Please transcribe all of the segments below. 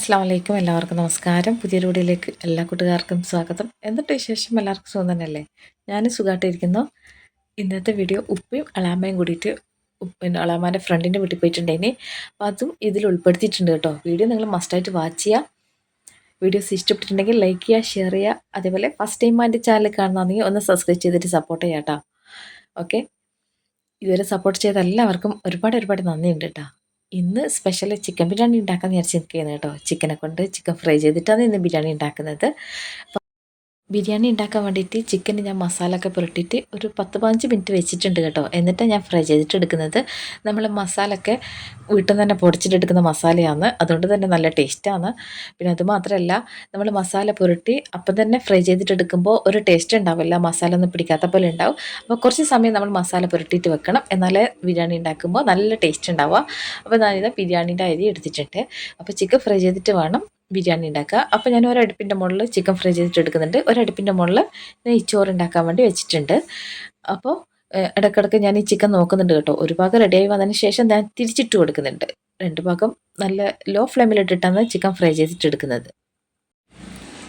അസ്സാം വലൈക്കും എല്ലാവർക്കും നമസ്കാരം. പുതിയൊരു വീഡിയോയിലേക്ക് എല്ലാ കൂട്ടുകാർക്കും സ്വാഗതം. എന്നിട്ട് വിശേഷം എല്ലാവർക്കും സുഖം തന്നെയല്ലേ? ഞാൻ സുഖമായിട്ടിരിക്കുന്നു ഇന്നത്തെ വീഡിയോ ഉപ്പയും അളാമയും കൂടിയിട്ട് പിന്നെ അളാമാന്റെ ഫ്രണ്ടിന്റെ വീട്ടിൽ പോയിട്ടുണ്ടായിനി. അപ്പോൾ അതും ഇതിൽ ഉൾപ്പെടുത്തിയിട്ടുണ്ട് കേട്ടോ. വീഡിയോ നിങ്ങൾ മസ്റ്റായിട്ട് വാച്ച് ചെയ്യുക വീഡിയോസ് ഇഷ്ടപ്പെട്ടിട്ടുണ്ടെങ്കിൽ ലൈക്ക് ചെയ്യുക ഷെയർ ചെയ്യുക അതേപോലെ ഫസ്റ്റ് ടൈം എന്റെ ചാനൽ കാണുന്നതാണെങ്കിൽ ഒന്ന് സബ്സ്ക്രൈബ് ചെയ്തിട്ട് സപ്പോർട്ട് ചെയ്യാം കേട്ടോ ഓക്കെ ഇതുവരെ സപ്പോർട്ട് ചെയ്ത എല്ലാവർക്കും ഒരുപാട് ഒരുപാട് നന്ദിയുണ്ട് കേട്ടോ ഇന്ന് സ്പെഷ്യൽ ചിക്കൻ ബിരിയാണി ഉണ്ടാക്കാൻ വിചാരിച്ച് നിൽക്കുകയാണ് കേട്ടോ ചിക്കനെ കൊണ്ട് ചിക്കൻ ഫ്രൈ ചെയ്തിട്ടാണ് ഇന്ന് ബിരിയാണി ഉണ്ടാക്കുന്നത്. ബിരിയാണി ഉണ്ടാക്കാൻ വേണ്ടിയിട്ട് ചിക്കൻ ഞാൻ മസാല ഒക്കെ പുരട്ടിയിട്ട് ഒരു പത്ത് പതിനഞ്ച് മിനിറ്റ് വെച്ചിട്ടുണ്ട് കേട്ടോ. എന്നിട്ട് ഞാൻ ഫ്രൈ ചെയ്തിട്ട് എടുക്കുന്നത്. നമ്മൾ ഒക്കെ വീട്ടിൽ നിന്ന് തന്നെ പൊടിച്ചിട്ടെടുക്കുന്ന മസാലയാണ്. അതുകൊണ്ട് തന്നെ നല്ല ടേസ്റ്റാണ്. പിന്നെ അതുമാത്രമല്ല നമ്മൾ മസാല പുരട്ടി അപ്പം തന്നെ ഫ്രൈ ചെയ്തിട്ടെടുക്കുമ്പോൾ ഒരു ടേസ്റ്റ് ഉണ്ടാവില്ല. മസാല ഒന്നും പിടിക്കാത്ത പോലെ ഉണ്ടാവും. അപ്പോൾ കുറച്ച് സമയം നമ്മൾ മസാല പുരട്ടിയിട്ട് വെക്കണം. എന്നാലേ ബിരിയാണി ഉണ്ടാക്കുമ്പോൾ നല്ല ടേസ്റ്റ് ഉണ്ടാവുക. അപ്പോൾ ഞാനിത് ബിരിയാണീന്റെ അരി എടുത്തിട്ടുണ്ട്. അപ്പോൾ ചിക്കൻ ഫ്രൈ ചെയ്തിട്ട് വേണം. ബിരിയാണി ഉണ്ടാക്കുക. അപ്പോൾ ഞാൻ ഒരടുപ്പിന്റെ മുകളിൽ ചിക്കൻ ഫ്രൈ ചെയ്തിട്ട് എടുക്കുന്നുണ്ട്. ഒരടുപ്പിന്റെ മുകളിൽ നെയ്ച്ചോറ് ഉണ്ടാക്കാൻ വേണ്ടി വെച്ചിട്ടുണ്ട്. അപ്പോൾ ഇടയ്ക്കിടയ്ക്ക് ഞാൻ ഈ ചിക്കൻ നോക്കുന്നുണ്ട് കേട്ടോ. ഒരു ഭാഗം റെഡിയായി വന്നതിന് ശേഷം ഞാൻ തിരിച്ചിട്ട് കൊടുക്കുന്നുണ്ട്. രണ്ട് ഭാഗം നല്ല ലോ ഫ്ലെയിമിലിട്ടിട്ടാണ് ചിക്കൻ ഫ്രൈ ചെയ്തിട്ട് എടുക്കുന്നത്.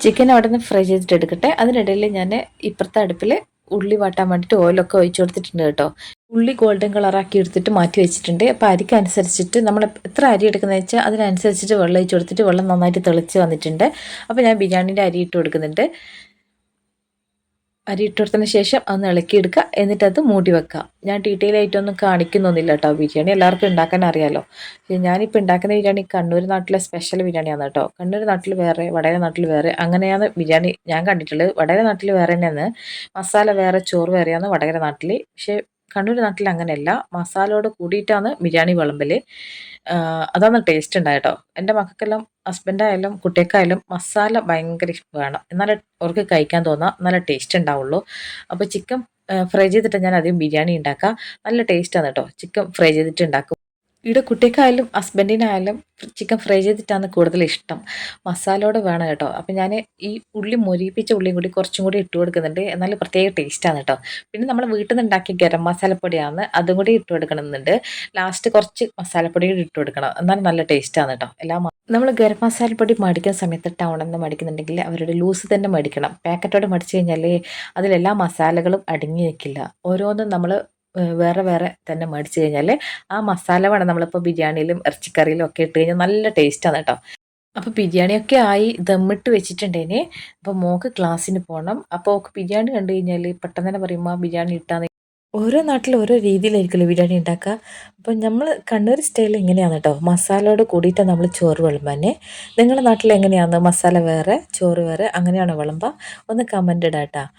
ചിക്കൻ അവിടെ നിന്ന് ഫ്രൈ ചെയ്തിട്ട് എടുക്കട്ടെ. അതിനിടയിൽ ഞാൻ ഇപ്പുറത്തെ അടുപ്പിൽ ഉള്ളി വാട്ടാൻ വേണ്ടിയിട്ട് ഓയിലൊക്കെ ഒഴിച്ചു കൊടുത്തിട്ടുണ്ട് കേട്ടോ. ഉള്ളി ഗോൾഡൻ കളറാക്കി എടുത്തിട്ട് മാറ്റി വെച്ചിട്ടുണ്ട്. അപ്പോൾ അരിക്ക് അനുസരിച്ചിട്ട് നമ്മൾ എത്ര അരി എടുക്കുന്നത് വെച്ചാൽ അതിനനുസരിച്ചിട്ട് വെള്ളം ഒഴിച്ച് കൊടുത്തിട്ട് വെള്ളം നന്നായിട്ട് തെളിച്ച് വന്നിട്ടുണ്ട്. അപ്പോൾ ഞാൻ ബിരിയാണീന്റെ അരി ഇട്ട് കൊടുക്കുന്നുണ്ട്. അരി ഇട്ടുകൊടുത്തതിന് ശേഷം അതൊന്ന് ഇളക്കിയെടുക്കുക. എന്നിട്ട് അത് മൂടി വെക്കുക. ഞാൻ ഡീറ്റെയിൽ ആയിട്ടൊന്നും കാണിക്കുന്നൊന്നുമില്ല കേട്ടോ ബിരിയാണി. എല്ലാവർക്കും ഉണ്ടാക്കാൻ അറിയാമല്ലോ ഞാനിപ്പോൾ ഉണ്ടാക്കുന്ന ബിരിയാണി കണ്ണൂർ നാട്ടിലെ സ്പെഷ്യൽ ബിരിയാണിയാണ് കേട്ടോ കണ്ണൂർ നാട്ടിൽ വേറെ വടകര നാട്ടിൽ വേറെ. അങ്ങനെയാണ് ബിരിയാണി ഞാൻ കണ്ടിട്ടുള്ളത്. വടകര നാട്ടിൽ വേറെ തന്നെയാണ്. മസാല വേറെ ചോറ് വേറെയാണ് വടകര നാട്ടിൽ പക്ഷേ കണ്ണൂർ നാട്ടിൽ അങ്ങനെയല്ല. മസാലയോട് കൂടിയിട്ടാണ് ബിരിയാണി വിളമ്പൽ അതാണ് ടേസ്റ്റ് ഉണ്ടായിട്ടോ. എന്റെ മക്കൾക്കെല്ലാം ഹസ്ബൻഡായാലും കുട്ടിയൊക്കായാലും മസാല ഭയങ്കര വേണം. എന്നാലേ അവർക്ക് കഴിക്കാൻ തോന്നാം നല്ല ടേസ്റ്റ് ഉണ്ടാവുള്ളൂ. അപ്പോൾ ചിക്കൻ ഫ്രൈ ചെയ്തിട്ട് ഞാൻ അധികം ബിരിയാണി ഉണ്ടാക്കാം. നല്ല ടേസ്റ്റാണ് കേട്ടോ. ചിക്കൻ ഫ്രൈ ചെയ്തിട്ട് ഉണ്ടാക്കും. ഇവിടെ കുട്ടിക്കായാലും ഹസ്ബൻഡിനായാലും ചിക്കൻ ഫ്രൈ ചെയ്തിട്ടാണ് കൂടുതൽ ഇഷ്ടം മസാലയോടെ വേണം കേട്ടോ. അപ്പം ഞാൻ ഈ ഉള്ളി മൊരിപ്പിച്ച ഉള്ളിയും കൂടി കുറച്ചും കൂടി ഇട്ട് കൊടുക്കുന്നുണ്ട്. എന്നാൽ പ്രത്യേക ടേസ്റ്റാണ് കേട്ടോ. പിന്നെ നമ്മൾ വീട്ടിൽ നിന്ന് ഉണ്ടാക്കിയ ഗരം മസാലപ്പൊടിയാണ് അതും കൂടി ഇട്ട് കൊടുക്കണമെന്നുണ്ട് ലാസ്റ്റ് കുറച്ച് മസാലപ്പൊടി കൂടി ഇട്ട് കൊടുക്കണം. എന്നാലും നല്ല ടേസ്റ്റാണ് കേട്ടോ. എല്ലാ നമ്മൾ ഗരം മസാലപ്പൊടി മടിക്കുന്ന സമയത്ത് ടൗണിൽ നിന്ന് മടിക്കുന്നുണ്ടെങ്കിൽ അവരുടെ ലൂസ് തന്നെ മടിക്കണം. പാക്കറ്റോടെ മടിച്ചു കഴിഞ്ഞാൽ അതിലെല്ലാ മസാലകളും അടങ്ങി നിൽക്കില്ല ഓരോന്നും നമ്മൾ വേറെ വേറെ തന്നെ മേടിച്ച് കഴിഞ്ഞാൽ ആ മസാല വേണം നമ്മളിപ്പോൾ ബിരിയാണിയിലും ഇറച്ചിക്കറിയിലും ഒക്കെ ഇട്ട് കഴിഞ്ഞാൽ നല്ല ടേസ്റ്റാണ് കേട്ടോ അപ്പോൾ ബിരിയാണിയൊക്കെ ആയി ദമ്മിട്ട് വെച്ചിട്ടുണ്ടേനെ. അപ്പോൾ മോക്ക് ക്ലാസ്സിന് പോകണം അപ്പോൾ ഓക്ക് ബിരിയാണി കണ്ടു കഴിഞ്ഞാൽ പെട്ടെന്ന് തന്നെ പറയുമ്പോൾ ബിരിയാണി ഇട്ടാന്ന്. ഓരോ നാട്ടിൽ ഓരോ രീതിയിലായിരിക്കുമല്ലോ ബിരിയാണി ഉണ്ടാക്കുക അപ്പോൾ നമ്മൾ കണ്ണൂർ സ്റ്റൈൽ എങ്ങനെയാണ് കേട്ടോ മസാലയോട് കൂടിയിട്ടാണ് നമ്മൾ ചോറ് വിളമ്പാനെ. നിങ്ങളുടെ നാട്ടിൽ എങ്ങനെയാണ്? മസാല വേറെ ചോറ് വേറെ അങ്ങനെയാണോ വിളമ്പ? ഒന്ന് കമന്റ് ഇടാം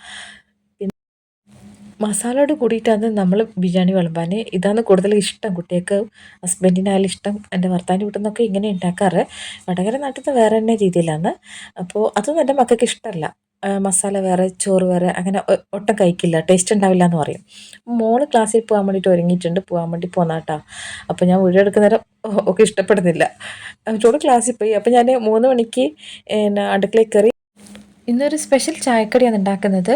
മസാലയോട് കൂടിയിട്ടാണ് നമ്മൾ ബിരിയാണി വിളമ്പാൻ. ഇതാണ് കൂടുതൽ ഇഷ്ടം കുട്ടികൾക്ക്. ഹസ്ബൻഡിനായാലും ഇഷ്ടം എന്റെ ഭർത്താവിന്റെ വീട്ടിൽ നിന്നൊക്കെ ഇങ്ങനെ ഉണ്ടാക്കാറ്. വടകര നാട്ടിൽ നിന്ന് വേറെ തന്നെ രീതിയിലാണ്. അപ്പോൾ അതൊന്നും എന്റെ മക്കൾക്ക് ഇഷ്ടമല്ല. മസാല വേറെ ചോറ് വേറെ അങ്ങനെ ഒട്ടും കഴിക്കില്ല. ടേസ്റ്റ് ഉണ്ടാവില്ല എന്ന് പറയും. മോൾ ക്ലാസ്സിൽ പോകാൻ വേണ്ടിയിട്ട് ഒരുങ്ങിയിട്ടുണ്ട്. പോകാൻ വേണ്ടി പോന്നാട്ടാ അപ്പോൾ ഞാൻ വീഡിയോ എടുക്കുന്നേരം ഒക്കെ ഇഷ്ടപ്പെടുന്നില്ല. ചോറ് ക്ലാസ്സിൽ പോയി. അപ്പോൾ ഞാൻ മൂന്ന് മണിക്ക് അടുക്കളയിൽ കയറി. ഇന്നൊരു സ്പെഷ്യൽ ചായക്കടിയാണ് ഉണ്ടാക്കുന്നത്.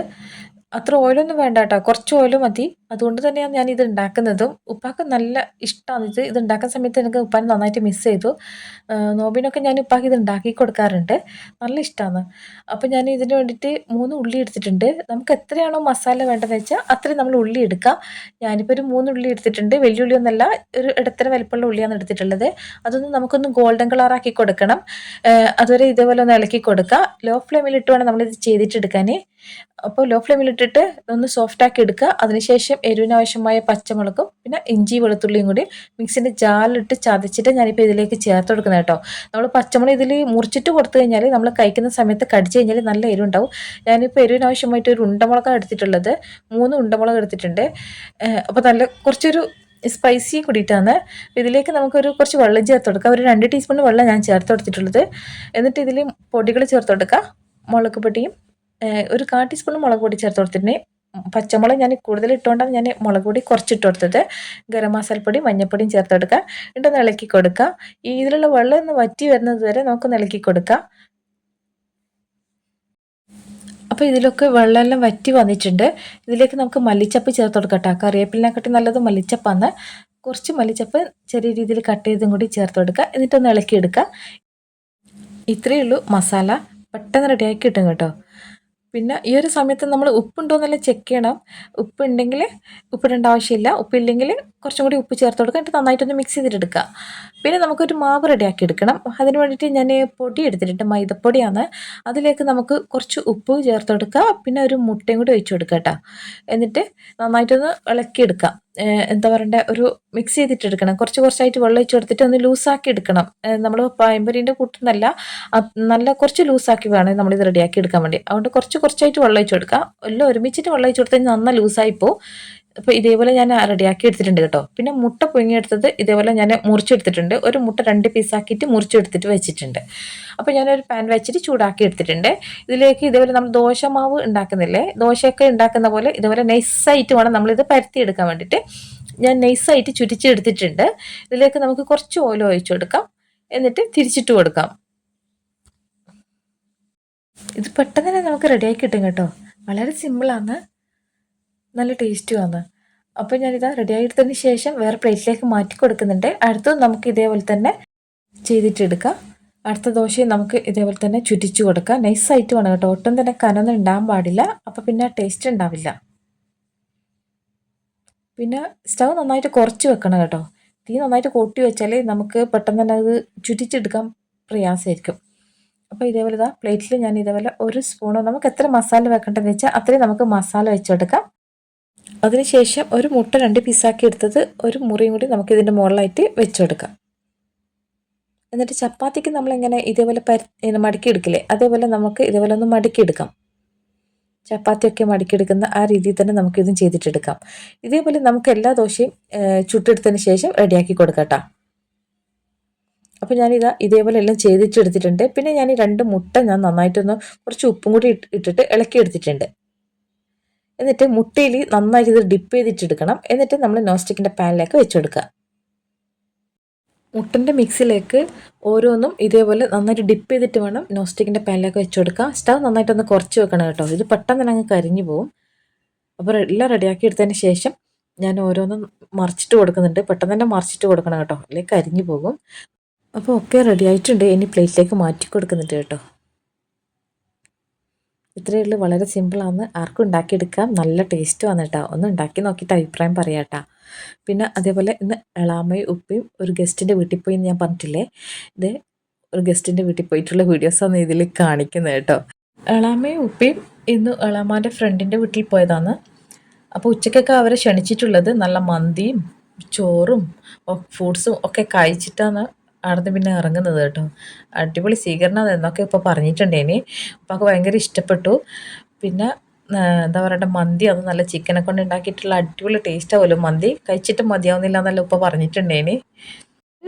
അത്ര ഓയിലൊന്നും വേണ്ട കേട്ടോ കുറച്ച് ഓയിൽ മതി. അതുകൊണ്ട് തന്നെയാണ് ഞാൻ ഇത് ഉണ്ടാക്കുന്നതും. ഉപ്പാക്ക് നല്ല ഇഷ്ടമാണ് ഇത് ഇത് ഉണ്ടാക്കുന്ന സമയത്ത് എനിക്ക് ഉപ്പാൻ നന്നായിട്ട് മിസ് ചെയ്തു. നോബിനൊക്കെ ഞാൻ ഉപ്പാക്ക് ഇത് ഉണ്ടാക്കി കൊടുക്കാറുണ്ട്. നല്ല ഇഷ്ടമാണ് അപ്പോൾ ഞാൻ ഇതിന് വേണ്ടിയിട്ട് മൂന്ന് ഉള്ളി എടുത്തിട്ടുണ്ട്. നമുക്ക് എത്രയാണോ മസാല വേണ്ടതെന്ന് വെച്ചാൽ അത്രയും നമ്മൾ ഉള്ളി എടുക്കാം. ഞാനിപ്പോൾ ഒരു മൂന്ന് ഉള്ളി എടുത്തിട്ടുണ്ട്. വലിയ ഉള്ളി ഒന്നല്ല ഒരു ഇടത്തരം വലിപ്പമുള്ള ഉള്ളിയാണ് എടുത്തിട്ടുള്ളത്. അതൊന്ന് നമുക്കൊന്ന് ഗോൾഡൻ കളറാക്കി കൊടുക്കണം. അതുവരെ ഇതേപോലെ ഒന്ന് ഇളക്കി കൊടുക്കുക ലോ ഫ്ലെയിമിൽ ഇട്ട് വേണം നമ്മളിത് ചെയ്തിട്ടെടുക്കാൻ അപ്പോൾ ലോ ഫ്ലെയിമിൽ ഇട്ടിട്ട് ഒന്ന് സോഫ്റ്റാക്കി എടുക്കുക. അതിനുശേഷം എരിവിനാവശ്യമായ പച്ചമുളകും പിന്നെ ഇഞ്ചി വെളുത്തുള്ളിയും കൂടി മിക്സിന്റെ ജാലിട്ട് ചതച്ചിട്ട് ഞാനിപ്പോൾ ഇതിലേക്ക് ചേർത്ത് കൊടുക്കുന്നത് കേട്ടോ. നമ്മൾ പച്ചമുളക് ഇതിൽ മുറിച്ചിട്ട് കൊടുത്തു കഴിഞ്ഞാൽ നമ്മൾ കഴിക്കുന്ന സമയത്ത് കടിച്ചു കഴിഞ്ഞാൽ നല്ല എരിവുണ്ടാവും. ഞാനിപ്പോൾ എരിവിനാവശ്യമായിട്ട് ഒരു ഉണ്ടമുളകാണ് എടുത്തിട്ടുള്ളത്. മൂന്ന് ഉണ്ടമുളക് എടുത്തിട്ടുണ്ട്. അപ്പോൾ നല്ല കുറച്ചൊരു സ്പൈസി കൂടിയിട്ടാണ്. ഇതിലേക്ക് നമുക്കൊരു കുറച്ച് വെള്ളം ചേർത്ത് കൊടുക്കാം. ഒരു രണ്ട് ടീസ്പൂൺ വെള്ളം ഞാൻ ചേർത്ത് കൊടുത്തിട്ടുള്ളത്. എന്നിട്ട് ഇതിൽ പൊടികൾ ചേർത്ത് കൊടുക്കുക മുളക് പൊടിയും ഒരു കാ ടീസ്പൂൺ മുളക് പൊടി ചേർത്ത് കൊടുത്തിട്ടുണ്ട്. പച്ചമുളക് ഞാൻ കൂടുതൽ ഇട്ടുകൊണ്ടാണ് ഞാൻ മുളക് പൊടി കുറച്ചിട്ട് കൊടുത്തത്. ഗരം മസാലപ്പൊടി മഞ്ഞൾപ്പൊടിയും ചേർത്ത് കൊടുക്കുക. എന്നിട്ടൊന്ന് ഇളക്കി കൊടുക്കുക. ഈ ഇതിലുള്ള വെള്ളം ഒന്ന് വറ്റി വരുന്നത് വരെ നമുക്കൊന്ന് ഇളക്കി കൊടുക്കുക. അപ്പോൾ ഇതിലൊക്കെ വെള്ളമെല്ലാം വറ്റി വന്നിട്ടുണ്ട്. ഇതിലേക്ക് നമുക്ക് മല്ലിച്ചപ്പ് ചേർത്ത് കൊടുക്കാം കേട്ടോ. കറിവേപ്പിലിനെക്കാട്ടി നല്ലത് മല്ലിച്ചപ്പാണ്. കുറച്ച് മല്ലിച്ചപ്പ് ചെറിയ രീതിയിൽ കട്ട് ചെയ്തും കൂടി ചേർത്ത് കൊടുക്കുക. എന്നിട്ടൊന്ന് ഇളക്കി എടുക്കുക. ഇത്രയേ ഉള്ളൂ മസാല. പെട്ടെന്ന് റെഡിയാക്കി കിട്ടും കേട്ടോ. പിന്നെ ഈ ഒരു സമയത്ത് നമ്മൾ ഉപ്പുണ്ടോ എന്നെല്ലാം ചെക്ക് ചെയ്യണം. ഉപ്പുണ്ടെങ്കിൽ ഉപ്പിടേണ്ട ആവശ്യമില്ല. ഉപ്പില്ലെങ്കിൽ കുറച്ചും കൂടി ഉപ്പ് ചേർത്ത് കൊടുക്കുക. എന്നിട്ട് നന്നായിട്ടൊന്ന് മിക്സ് ചെയ്തിട്ടെടുക്കുക പിന്നെ നമുക്കൊരു മാവ് റെഡിയാക്കി എടുക്കണം. അതിന് വേണ്ടിയിട്ട് ഞാൻ പൊടി എടുത്തിട്ടുണ്ട്. മൈദപ്പൊടിയാണ്. അതിലേക്ക് നമുക്ക് കുറച്ച് ഉപ്പ് ചേർത്ത് കൊടുക്കുക. പിന്നെ ഒരു മുട്ടയും കൂടി ഒഴിച്ചു കൊടുക്കുക കേട്ടോ. എന്നിട്ട് നന്നായിട്ടൊന്ന് ഇളക്കിയെടുക്കാം എന്താ പറയണ്ടേ ഒരു മിക്സ് ചെയ്തിട്ട് എടുക്കണം കുറച്ച് കുറച്ചായിട്ട് വെള്ളം ഒഴിച്ച് കൊടുത്തിട്ട് ഒന്ന് ലൂസാക്കി എടുക്കണം. നമ്മൾ പയമ്പരീന്റെ കൂട്ടുന്നല്ല നല്ല കുറച്ച് ലൂസാക്കി വേണം നമ്മളിത് റെഡിയാക്കി എടുക്കാൻ വേണ്ടി. അതുകൊണ്ട് കുറച്ച് കുറച്ചായിട്ട് വെള്ളം ഒഴിച്ച് കൊടുക്കുക എല്ലാം ഒരുമിച്ചിട്ട് വെള്ളം ഒഴിച്ച് കൊടുത്താൽ നന്ന ലൂസായിപ്പോൾ അപ്പോൾ ഇതേപോലെ ഞാൻ റെഡിയാക്കി എടുത്തിട്ടുണ്ട് കേട്ടോ. പിന്നെ മുട്ട പുഴുങ്ങിയെടുത്തത് ഇതേപോലെ ഞാൻ മുറിച്ചെടുത്തിട്ടുണ്ട്. ഒരു മുട്ട രണ്ട് പീസാക്കിയിട്ട് മുറിച്ചെടുത്തിട്ട് വെച്ചിട്ടുണ്ട്. അപ്പോൾ ഞാനൊരു പാൻ വെച്ചിട്ട് ചൂടാക്കി എടുത്തിട്ടുണ്ട്. ഇതിലേക്ക് ഇതേപോലെ നമ്മൾ ദോശമാവ് ഉണ്ടാക്കുന്നില്ലേ? ദോശയൊക്കെ ഉണ്ടാക്കുന്ന പോലെ ഇതേപോലെ നൈസായിട്ട് വേണം നമ്മളിത് പരത്തിയെടുക്കാൻ വേണ്ടിയിട്ട്. ഞാൻ നൈസായിട്ട് ചുരിച്ചെടുത്തിട്ടുണ്ട് ഇതിലേക്ക് നമുക്ക് കുറച്ച് ഓല ഒഴിച്ചു കൊടുക്കാം. എന്നിട്ട് തിരിച്ചിട്ട് കൊടുക്കാം. ഇത് പെട്ടെന്ന് തന്നെ നമുക്ക് റെഡിയാക്കി കിട്ടും കേട്ടോ. വളരെ സിമ്പിളാണ് നല്ല ടേസ്റ്റുമാണ് അപ്പോൾ ഞാനിതാ റെഡി ആയിട്ടതിന് ശേഷം വേറെ പ്ലേറ്റിലേക്ക് മാറ്റി കൊടുക്കുന്നുണ്ട് അടുത്തത് നമുക്ക് ഇതേപോലെ തന്നെ ചെയ്തിട്ടെടുക്കാം. അടുത്ത ദോശയും നമുക്ക് ഇതേപോലെ തന്നെ ചുറ്റിച്ചു കൊടുക്കാം. നൈസായിട്ട് വേണം കേട്ടോ. ഒട്ടും തന്നെ കനൊന്നും ഉണ്ടാകാൻ പാടില്ല. അപ്പോൾ പിന്നെ ടേസ്റ്റ് ഉണ്ടാവില്ല. പിന്നെ സ്റ്റവ് നന്നായിട്ട് കുറച്ച് വെക്കണം കേട്ടോ. തീ നന്നായിട്ട് കൂട്ടി വെച്ചാൽ നമുക്ക് പെട്ടെന്ന് തന്നെ അത് ചുറ്റിച്ചെടുക്കാൻ പ്രയാസമായിരിക്കും. അപ്പോൾ ഇതേപോലെ ഇതാ പ്ലേറ്റിൽ ഞാൻ ഇതേപോലെ ഒരു സ്പൂണോ നമുക്ക് എത്ര മസാല വെക്കേണ്ടതെന്ന് വെച്ചാൽ അത്രയും നമുക്ക് മസാല വെച്ചെടുക്കാം. അതിനുശേഷം ഒരു മുട്ട രണ്ട് പീസാക്കി എടുത്തത് ഒരു മുറിയും കൂടി നമുക്ക് ഇതിന്റെ മുകളിലായിട്ട് വെച്ചെടുക്കാം. എന്നിട്ട് ചപ്പാത്തിക്ക് നമ്മളിങ്ങനെ ഇതേപോലെ പര മടക്കി എടുക്കില്ലേ അതേപോലെ നമുക്ക് ഇതേപോലെ ഒന്ന് മടക്കിയെടുക്കാം. ചപ്പാത്തിയൊക്കെ മടക്കിയെടുക്കുന്ന ആ രീതിയിൽ തന്നെ നമുക്ക് ഇതും ചെയ്തിട്ടെടുക്കാം. ഇതേപോലെ നമുക്ക് എല്ലാ ദോശയും ചുട്ടെടുത്തതിന് ശേഷം റെഡിയാക്കി കൊടുക്കാം അപ്പോൾ ഞാനിതാ ഇതേപോലെ എല്ലാം ചെയ്തിട്ടെടുത്തിട്ടുണ്ട്. പിന്നെ ഞാൻ ഈ രണ്ട് മുട്ട ഞാൻ നന്നായിട്ടൊന്ന് കുറച്ച് ഉപ്പും കൂടി ഇട്ടിട്ട് ഇളക്കി എടുത്തിട്ടുണ്ട് എന്നിട്ട് മുട്ടയിൽ നന്നായിട്ട് ഇത് ഡിപ്പ് ചെയ്തിട്ടെടുക്കണം. എന്നിട്ട് നമ്മൾ നോൺ സ്റ്റിക്കിന്റെ പാനിലേക്ക് വെച്ചെടുക്കുക. മുട്ടന്റെ മിക്സിലേക്ക് ഓരോന്നും ഇതേപോലെ നന്നായിട്ട് ഡിപ്പ് ചെയ്തിട്ട് വേണം നോൺ സ്റ്റിക്കിന്റെ പാനിലേക്ക് വെച്ച് സ്റ്റവ് നന്നായിട്ടൊന്ന് കുറച്ച് വെക്കണം കേട്ടോ. ഇത് പെട്ടെന്ന് തന്നെ അങ്ങ് കരിഞ്ഞു പോകും അപ്പോൾ എല്ലാം റെഡിയാക്കി എടുത്തതിന് ശേഷം ഞാൻ ഓരോന്നും മറിച്ചിട്ട് കൊടുക്കുന്നുണ്ട്. പെട്ടെന്ന് തന്നെ മറിച്ചിട്ട് കൊടുക്കണം കേട്ടോ. അല്ലെങ്കിൽ കരിഞ്ഞു പോകും. അപ്പോൾ ഒക്കെ റെഡി ആയിട്ടുണ്ട്. ഇനി പ്ലേറ്റിലേക്ക് മാറ്റി കൊടുക്കുന്നുണ്ട് കേട്ടോ. ഇത്രയേ ഉള്ളൂ. വളരെ സിമ്പിളാണ് ആർക്കും ഉണ്ടാക്കിയെടുക്കാം. നല്ല ടേസ്റ്റ് കേട്ടോ. ഒന്ന് ഉണ്ടാക്കി നോക്കിയിട്ട് അഭിപ്രായം പറയാട്ടാ പിന്നെ അതേപോലെ ഇന്ന് എളാമയും ഉപ്പയും ഒരു ഗസ്റ്റിന്റെ വീട്ടിൽ പോയി എന്ന് ഞാൻ പറഞ്ഞിട്ടില്ലേ? ഇത് ഒരു ഗസ്റ്റിന്റെ വീട്ടിൽ പോയിട്ടുള്ള വീഡിയോസാണ് ഇതിൽ കാണിക്കുന്നത് കേട്ടോ. എളാമയും ഉപ്പയും ഇന്ന് എളാമാന്റെ ഫ്രണ്ടിന്റെ വീട്ടിൽ പോയതാണ്. അപ്പോൾ ഉച്ചക്കൊക്കെ അവരെ ക്ഷണിച്ചിട്ടുള്ളത് നല്ല മന്തിയും ചോറും ഫ്രൂട്ട്സും ഒക്കെ കഴിച്ചിട്ടാണ് അവിടുന്ന് പിന്നെ ഇറങ്ങുന്നത് കേട്ടോ. അടിപൊളി സ്വീകരണം എന്നൊക്കെ ഇപ്പോൾ പറഞ്ഞിട്ടുണ്ടേനി ഉപ്പാക്ക് ഭയങ്കര ഇഷ്ടപ്പെട്ടു. പിന്നെ എന്താ പറയണ്ട മന്തി അത് നല്ല ചിക്കനെ കൊണ്ട് ഉണ്ടാക്കിയിട്ടുള്ള അടിപൊളി ടേസ്റ്റ് ആവുമല്ലോ മന്തി? കഴിച്ചിട്ട് മതിയാവുന്നില്ല എന്നല്ല ഉപ്പ പറഞ്ഞിട്ടുണ്ടേനി.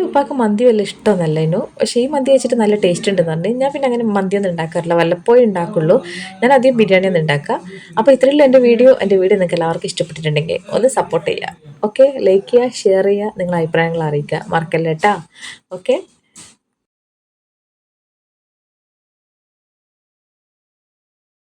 ഉപ്പാക്ക് മന്തി വല്ല ഇഷ്ടമൊന്നല്ലേനു പക്ഷേ ഈ മന്തി വെച്ചിട്ട് നല്ല ടേസ്റ്റ് ഉണ്ടെന്ന് പറഞ്ഞു ഞാൻ പിന്നെ അങ്ങനെ മന്തി ഒന്നും ഉണ്ടാക്കാറില്ല. വല്ലപ്പോഴും ഉണ്ടാക്കുള്ളൂ. ഞാൻ അധികം ബിരിയാണി ഒന്നും ഉണ്ടാക്കുക അപ്പോൾ ഇത്രയുള്ള എന്റെ വീഡിയോ. എന്റെ വീഡിയോ നിങ്ങൾക്ക് എല്ലാവർക്കും ഇഷ്ടപ്പെട്ടിട്ടുണ്ടെങ്കിൽ ഒന്ന് സപ്പോർട്ട് ചെയ്യുക. ഓക്കെ ലൈക്ക് ചെയ്യുക ഷെയർ ചെയ്യുക നിങ്ങളുടെ അഭിപ്രായങ്ങൾ അറിയിക്കുക. മറക്കല്ലേട്ടാ. ഓക്കെ